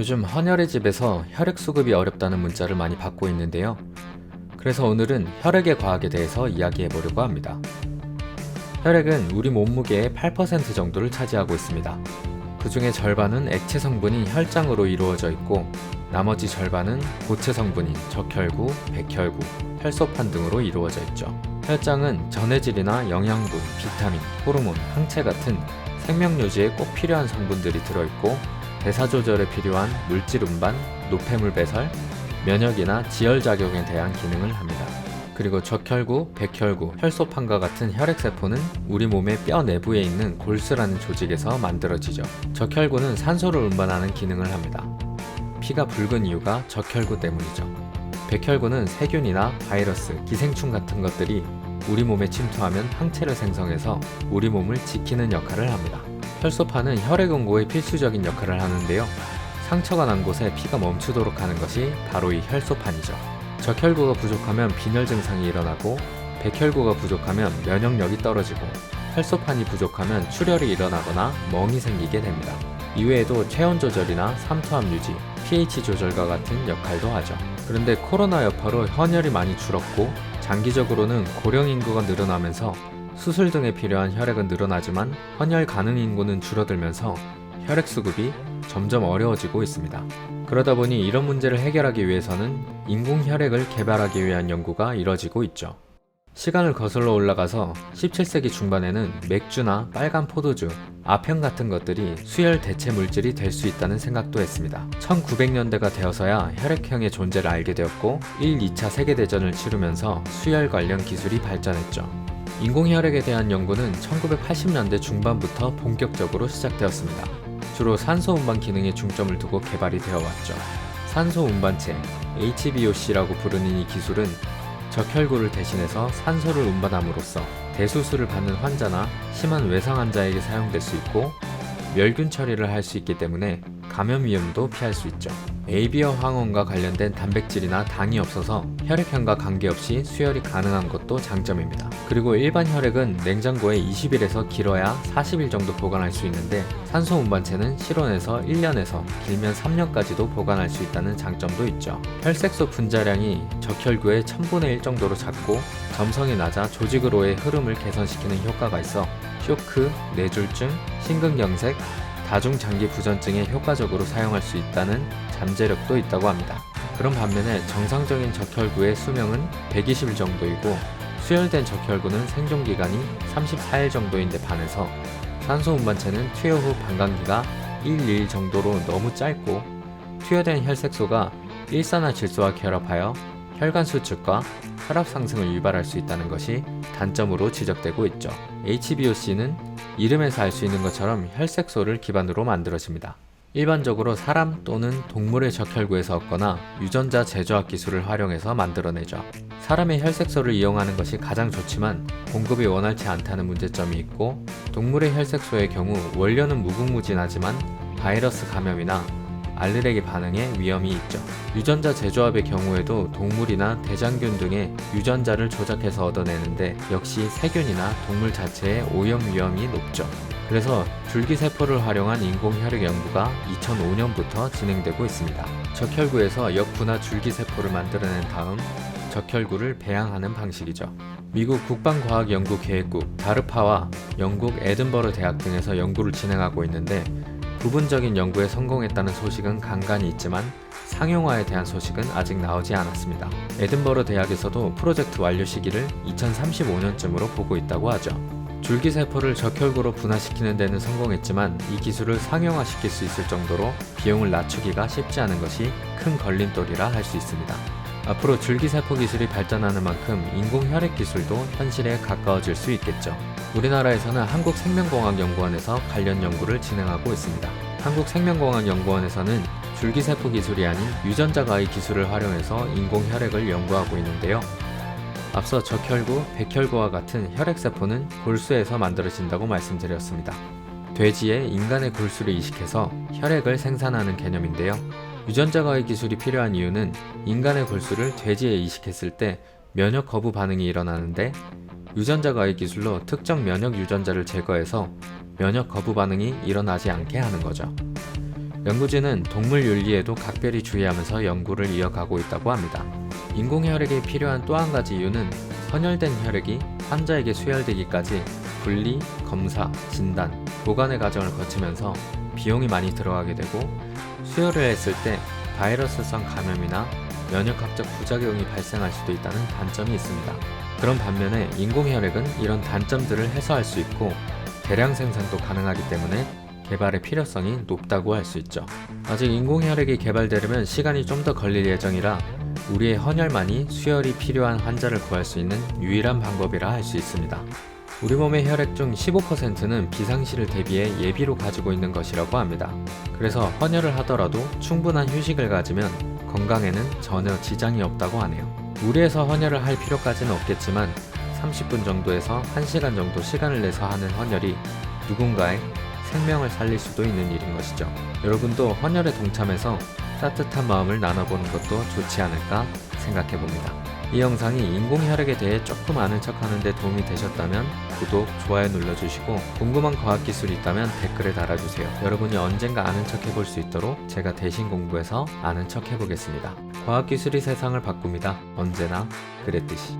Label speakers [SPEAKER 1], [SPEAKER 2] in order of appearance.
[SPEAKER 1] 요즘 헌혈의 집에서 혈액 수급이 어렵다는 문자를 많이 받고 있는데요. 그래서 오늘은 혈액의 과학에 대해서 이야기해 보려고 합니다. 혈액은 우리 몸무게의 8% 정도를 차지하고 있습니다. 그 중에 절반은 액체 성분인 혈장으로 이루어져 있고, 나머지 절반은 고체 성분인 적혈구, 백혈구, 혈소판 등으로 이루어져 있죠. 혈장은 전해질이나 영양분, 비타민, 호르몬, 항체 같은 생명 유지에 꼭 필요한 성분들이 들어있고, 대사 조절에 필요한 물질 운반, 노폐물 배설, 면역이나 지혈 작용에 대한 기능을 합니다. 그리고 적혈구, 백혈구, 혈소판과 같은 혈액세포는 우리 몸의 뼈 내부에 있는 골수라는 조직에서 만들어지죠. 적혈구는 산소를 운반하는 기능을 합니다. 피가 붉은 이유가 적혈구 때문이죠. 백혈구는 세균이나 바이러스, 기생충 같은 것들이 우리 몸에 침투하면 항체를 생성해서 우리 몸을 지키는 역할을 합니다. 혈소판은 혈액 응고에 필수적인 역할을 하는데요. 상처가 난 곳에 피가 멈추도록 하는 것이 바로 이 혈소판이죠. 적혈구가 부족하면 빈혈 증상이 일어나고 백혈구가 부족하면 면역력이 떨어지고 혈소판이 부족하면 출혈이 일어나거나 멍이 생기게 됩니다. 이외에도 체온 조절이나 삼투압 유지, pH 조절과 같은 역할도 하죠. 그런데 코로나 여파로 헌혈이 많이 줄었고 장기적으로는 고령 인구가 늘어나면서 수술 등에 필요한 혈액은 늘어나지만 헌혈 가능 인구는 줄어들면서 혈액 수급이 점점 어려워지고 있습니다. 그러다 보니 이런 문제를 해결하기 위해서는 인공 혈액을 개발하기 위한 연구가 이뤄지고 있죠. 시간을 거슬러 올라가서 17세기 중반에는 맥주나 빨간 포도주, 아편 같은 것들이 수혈 대체 물질이 될 수 있다는 생각도 했습니다. 1900년대가 되어서야 혈액형의 존재를 알게 되었고 1, 2차 세계대전을 치르면서 수혈 관련 기술이 발전했죠. 인공혈액에 대한 연구는 1980년대 중반부터 본격적으로 시작되었습니다. 주로 산소 운반 기능에 중점을 두고 개발이 되어 왔죠. 산소 운반체, HBOC라고 부르는 이 기술은 적혈구를 대신해서 산소를 운반함으로써 대수술을 받는 환자나 심한 외상 환자에게 사용될 수 있고 멸균 처리를 할 수 있기 때문에 감염 위험도 피할 수 있죠. 에이비어 황원과 관련된 단백질이나 당이 없어서 혈액형과 관계없이 수혈이 가능한 것도 장점입니다. 그리고 일반 혈액은 냉장고에 20일에서 길어야 40일 정도 보관할 수 있는데 산소 운반체는 실온에서 1년에서 길면 3년까지도 보관할 수 있다는 장점도 있죠. 혈색소 분자량이 적혈구의 1000분의 1 정도로 작고 점성이 낮아 조직으로의 흐름을 개선시키는 효과가 있어 쇼크, 뇌졸중, 심근경색, 다중장기 부전증에 효과적으로 사용할 수 있다는 잠재력도 있다고 합니다. 그런 반면에 정상적인 적혈구의 수명은 120일 정도이고 수혈된 적혈구는 생존기간이 34일 정도인데 반해서 산소 운반체는 투여 후 방광기가 1, 2일 정도로 너무 짧고 투여된 혈색소가 일산화 질소와 결합하여 혈관 수축과 혈압 상승을 유발할 수 있다는 것이 단점으로 지적되고 있죠. HbOC는 이름에서 알 수 있는 것처럼 혈색소를 기반으로 만들어집니다. 일반적으로 사람 또는 동물의 적혈구에서 얻거나 유전자 제조학 기술을 활용해서 만들어내죠. 사람의 혈색소를 이용하는 것이 가장 좋지만 공급이 원활치 않다는 문제점이 있고 동물의 혈색소의 경우 원료는 무궁무진하지만 바이러스 감염이나 알레르기 반응에 위험이 있죠. 유전자 재조합의 경우에도 동물이나 대장균 등의 유전자를 조작해서 얻어내는데 역시 세균이나 동물 자체의 오염 위험이 높죠. 그래서 줄기세포를 활용한 인공혈액 연구가 2005년부터 진행되고 있습니다. 적혈구에서 역분화 줄기세포를 만들어낸 다음 적혈구를 배양하는 방식이죠. 미국 국방과학연구계획국 다르파와 영국 에든버러 대학 등에서 연구를 진행하고 있는데 부분적인 연구에 성공했다는 소식은 간간히 있지만 상용화에 대한 소식은 아직 나오지 않았습니다. 에든버러 대학에서도 프로젝트 완료 시기를 2035년쯤으로 보고 있다고 하죠. 줄기세포를 적혈구로 분화시키는 데는 성공했지만 이 기술을 상용화시킬 수 있을 정도로 비용을 낮추기가 쉽지 않은 것이 큰 걸림돌이라 할 수 있습니다. 앞으로 줄기세포 기술이 발전하는 만큼 인공혈액 기술도 현실에 가까워질 수 있겠죠. 우리나라에서는 한국생명공학연구원에서 관련 연구를 진행하고 있습니다. 한국생명공학연구원에서는 줄기세포 기술이 아닌 유전자 가위 기술을 활용해서 인공혈액을 연구하고 있는데요. 앞서 적혈구, 백혈구와 같은 혈액세포는 골수에서 만들어진다고 말씀드렸습니다. 돼지에 인간의 골수를 이식해서 혈액을 생산하는 개념인데요. 유전자 가위 기술이 필요한 이유는 인간의 골수를 돼지에 이식했을 때 면역 거부 반응이 일어나는데 유전자 가위 기술로 특정 면역 유전자를 제거해서 면역 거부 반응이 일어나지 않게 하는 거죠. 연구진은 동물 윤리에도 각별히 주의하면서 연구를 이어가고 있다고 합니다. 인공 혈액이 필요한 또 한 가지 이유는 선혈된 혈액이 환자에게 수혈되기까지 분리, 검사, 진단, 보관의 과정을 거치면서 비용이 많이 들어가게 되고 수혈을 했을 때 바이러스성 감염이나 면역학적 부작용이 발생할 수도 있다는 단점이 있습니다. 그런 반면에 인공혈액은 이런 단점들을 해소할 수 있고 대량 생산도 가능하기 때문에 개발의 필요성이 높다고 할 수 있죠. 아직 인공혈액이 개발되려면 시간이 좀 더 걸릴 예정이라 우리의 헌혈만이 수혈이 필요한 환자를 구할 수 있는 유일한 방법이라 할 수 있습니다. 우리 몸의 혈액 중 15%는 비상시를 대비해 예비로 가지고 있는 것이라고 합니다. 그래서 헌혈을 하더라도 충분한 휴식을 가지면 건강에는 전혀 지장이 없다고 하네요. 무리해서 헌혈을 할 필요까지는 없겠지만 30분 정도에서 1시간 정도 시간을 내서 하는 헌혈이 누군가의 생명을 살릴 수도 있는 일인 것이죠. 여러분도 헌혈에 동참해서 따뜻한 마음을 나눠보는 것도 좋지 않을까 생각해 봅니다. 이 영상이 인공혈액에 대해 조금 아는 척 하는데 도움이 되셨다면 구독, 좋아요 눌러주시고 궁금한 과학기술이 있다면 댓글에 달아주세요. 여러분이 언젠가 아는 척 해볼 수 있도록 제가 대신 공부해서 아는 척 해보겠습니다. 과학기술이 세상을 바꿉니다. 언제나 그랬듯이.